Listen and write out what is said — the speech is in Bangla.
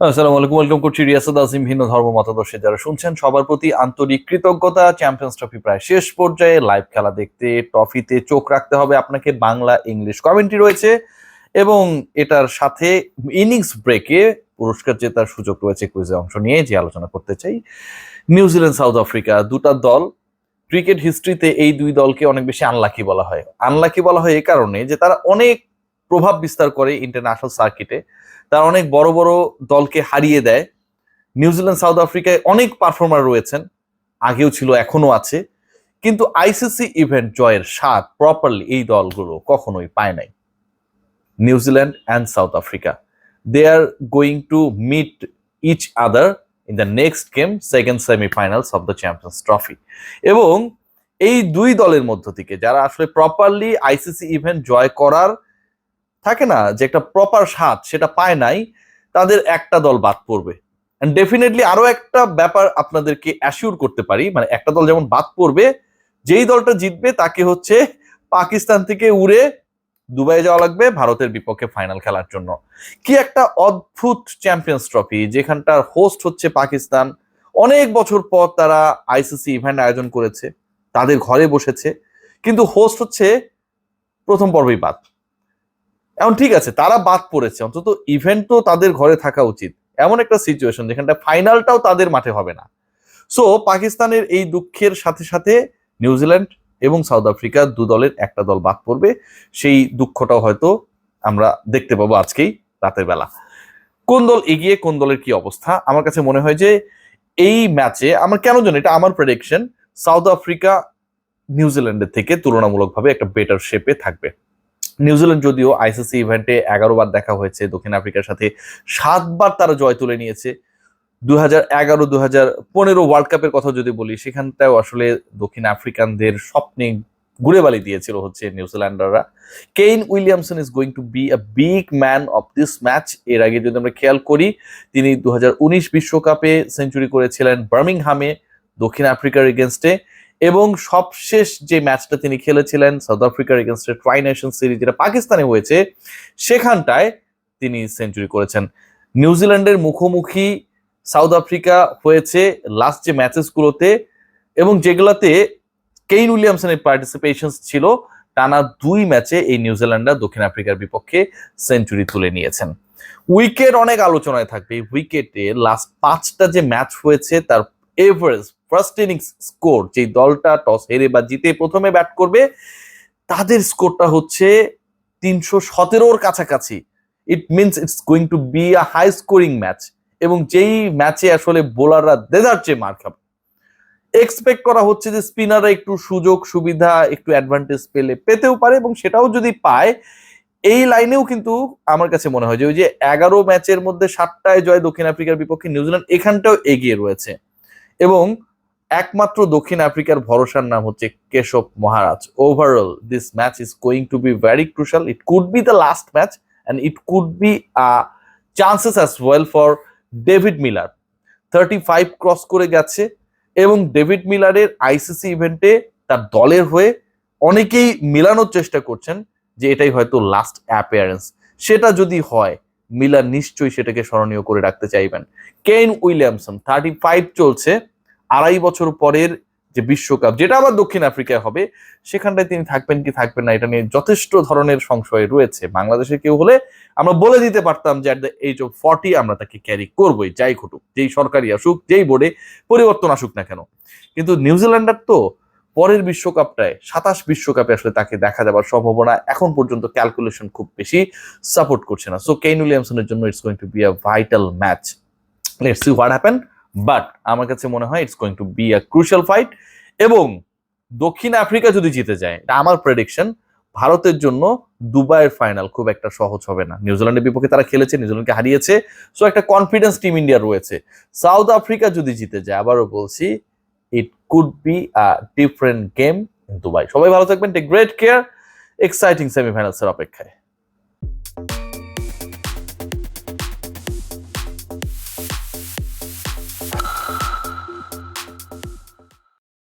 আসসালামু আলাইকুম, ওয়েলকাম করছি রিয়াসাদ আজিম ভিন্ন ধর্ম মতাদর্শে। যারা শুনছেন, সবার প্রতি আন্তরিক কৃতজ্ঞতা। চ্যাম্পিয়ন্স ট্রফি প্রায় শেষ পর্যায়ে লাইভ খেলা দেখতে ট্রফিতে চোখ রাখতে হবে আপনাকে। বাংলা ইংলিশ কমেন্ট্রি রয়েছে এবং এটার সাথে ইনিংস ব্রেকে পুরস্কার জেতার সুযোগ রয়েছে কুইজে অংশ নিয়ে, যে আলোচনা করতে চাই। নিউজিল্যান্ড সাউথ আফ্রিকা দুটা দল। ক্রিকেট হিস্ট্রিতে এই দুই দলকে অনেক বেশি আনলাকি বলা হয়। আনলাকি বলা হয় এই কারণে যে তারা অনেক প্রভাব বিস্তার করে ইন্টারন্যাশনাল সার্কিটে তারা অনেক বড় বড় দলকে হারিয়ে দেয়। নিউজিল্যান্ড সাউথ আফ্রিকায় অনেক পারফর্মার রয়েছেন, আগেও ছিল এখনও আছে। কিন্তু আইসিসি ইভেন্ট জয়ের স্বাদ প্রপারলি এই দলগুলো কখনোই পায় নাই। New Zealand and South Africa they are going to meet each other in the next game second semifinals of the Champions Trophy এবং এই দুই দলের মধ্য থেকে যারা আসলে প্রপারলি আইসিসি ইভেন্ট জয় করার থাকে না যে একটা প্রপার স্বাদ সেটা পায় নাই, তাদের একটা দল বাদ পড়বে। অ্যান্ড ডেফিনেটলি আরও একটা ব্যাপার আপনাদেরকে অ্যাসিউর করতে পারি মানে একটা দল যেমন বাদ পড়বে, যেই দলটা জিতবে তাকে হচ্ছে পাকিস্তান থেকে উড়ে দুবাই যাওয়া লাগবে, ভারতের বিপক্ষে ফাইনাল খেলার জন্য। কি একটা অদ্ভুত চ্যাম্পিয়ন্স ট্রফি যেখানটার হোস্ট হচ্ছে পাকিস্তান। অনেক বছর পর তারা আইসিসি ইভেন্ট আয়োজন করেছে, তাদের ঘরে বসেছে, কিন্তু হোস্ট হচ্ছে প্রথম পর্বেই বাদ। এখন ঠিক আছে, তারা বাদ পড়েছে, অন্তত ইভেন্ট তো তাদের ঘরে থাকা উচিত। এমন একটা সিচুয়েশন যেখানটা ফাইনালটাও তাদের মাঠে হবে না। সো পাকিস্তানের এই দুঃখের সাথে সাথে নিউজিল্যান্ড এবং সাউথ আফ্রিকা দু দলের একটা দল বাদ পড়বে। সেই দুঃখটাও হয়তো আমরা দেখতে পাবো আজকেই রাতের বেলা। কোন দল এগিয়ে, কোন দলের কি অবস্থা? আমার কাছে মনে হয় যে এই ম্যাচে আমার কেন জানি এটা আমার প্রেডিকশন সাউথ আফ্রিকা নিউজিল্যান্ডের থেকে তুলনামূলকভাবে একটা বেটার শেপে থাকবে। নিউজিল্যান্ড যদিও আইসিসি ইভেন্টে এগারো বার দেখা হয়েছে, দক্ষিণ আফ্রিকার সাথে সাতবার তারা জয় তুলে নিয়েছে। দু হাজার এগারো দু হাজার পনেরো ওয়ার্ল্ড কাপের কথা যদি বলি, সেখানটাও আসলে দক্ষিণ আফ্রিকানদের স্বপ্নে ঘুরে বালি দিয়েছিল হচ্ছে নিউজিল্যান্ডাররা। Kane Williamson is going to be a big man of this match এর আগে যদি আমরা খেয়াল করি, তিনি দু বিশ্বকাপে সেঞ্চুরি করেছিলেন বার্মিংহামে দক্ষিণ আফ্রিকার এগেনস্টে এবং সবশেষ যে ম্যাচটা তিনি খেলেছিলেন সাউথ আফ্রিকার এগেনস্টে ট্রাই নেশন সিরিজ যেটা পাকিস্তানে হয়েছে, সেখানটায় তিনি সেঞ্চুরি করেছেন। নিউজিল্যান্ডের মুখোমুখি সাউথ আফ্রিকা হয়েছে লাস্ট যে ম্যাচেসগুলোতে এবং যেগুলোতে কেইন উইলিয়ামসনের পার্টিসিপেশন ছিল, টানা দুই ম্যাচে এই নিউজিল্যান্ডার দক্ষিণ আফ্রিকার বিপক্ষে সেঞ্চুরি তুলে নিয়েছেন। উইকেট অনেক আলোচনায় থাকবে। উইকেটে লাস্ট পাঁচটা যে ম্যাচ হয়েছে, তার এভারেজ ফার্স্ট ইনিংস স্কোর যে দলটা টস হেরে বা জিতে প্রথমে ব্যাট করবে, তাদের স্কোরটা হচ্ছে তিনশো সতেরোর কাছাকাছি। It means it's going to be a high scoring match এবং যেই ম্যাচে আসলে বোলাররা দেদার চেয়ে মার খাবে। এক্সপেক্ট করা হচ্ছে যে স্পিনাররা একটু সুযোগ, সুবিধা, একটু অ্যাডভান্টেজ পেলে পেতেও পারে এবং সেটাও যদি পায়, এই লাইনেও কিন্তু আমার কাছে মনে হয় যে ওই যে এগারো ম্যাচের মধ্যে সাতটায় জয় দক্ষিণ আফ্রিকার বিপক্ষে নিউজিল্যান্ড এখানটাও এগিয়ে রয়েছে। এবং একমাত্র দক্ষিণ আফ্রিকার ভরসার নাম হচ্ছে Keshav Maharaj. Overall this match is going to be very crucial it could be the last match and it could be chances as well for David Miller thirty five cross করে গেছে এবং ডেভিড মিলারের আইসিসি ইভেন্টে তার দলের হয়ে অনেকেই মিলানোর চেষ্টা করছেন যে এটাই হয়তো লাস্ট অ্যাপিয়ারেন্স সেটা যদি হয়, মিলার নিশ্চয়ই সেটাকে স্মরণীয় করে রাখতে চাইবেন। কেন উইলিয়ামসন থার্টি ফাইভ চলছে। আড়াই বছর পরের যে বিশ্বকাপ, যেটা আবার দক্ষিণ আফ্রিকায় হবে, সেখানটায় তিনি থাকবেন কি থাকবেন না, এটা নিয়ে যথেষ্ট ধরনের সংশয় রয়েছে। বাংলাদেশের কেউ হলে আমরা বলে দিতে পারতাম যে at the age of forty আমরা তাকে ক্যারি করবোই, যাই ঘটুক, যেই সরকারি আসুক, যেই বোর্ডে পরিবর্তন আসুক না কেন। কিন্তু নিউজিল্যান্ডার তো পরের বিশ্বকাপটায়, সাতাশ বিশ্বকাপে আসলে তাকে দেখা যাবার সম্ভাবনা এখন পর্যন্ত ক্যালকুলেশন খুব বেশি সাপোর্ট করছে না। সো কেইন উইলিয়ামসনের জন্য it's going to be a vital match let's see what happen but আমার কাছে মনে হয় it's going to be a crucial fight এবং দক্ষিণ আফ্রিকা যদি জিতে যায়, এটা আমার প্রেডিকশন ভারতের জন্য দুবাইয়ের ফাইনাল খুব একটা সহজ হবে না। নিউজিল্যান্ডের বিপক্ষে তারা খেলেছে নিউজিল্যান্ডকে হারিয়েছে। সো একটা কনফিডেন্স টিম ইন্ডিয়া রয়েছে। সাউথ আফ্রিকা যদি জিতে যায়, আবারও বলছি it could be a different game Dubai সবাই ভালো থাকবেন টেক গ্রেট কেয়ার এক্সাইটিং সেমিফাইনালসের অপেক্ষায়।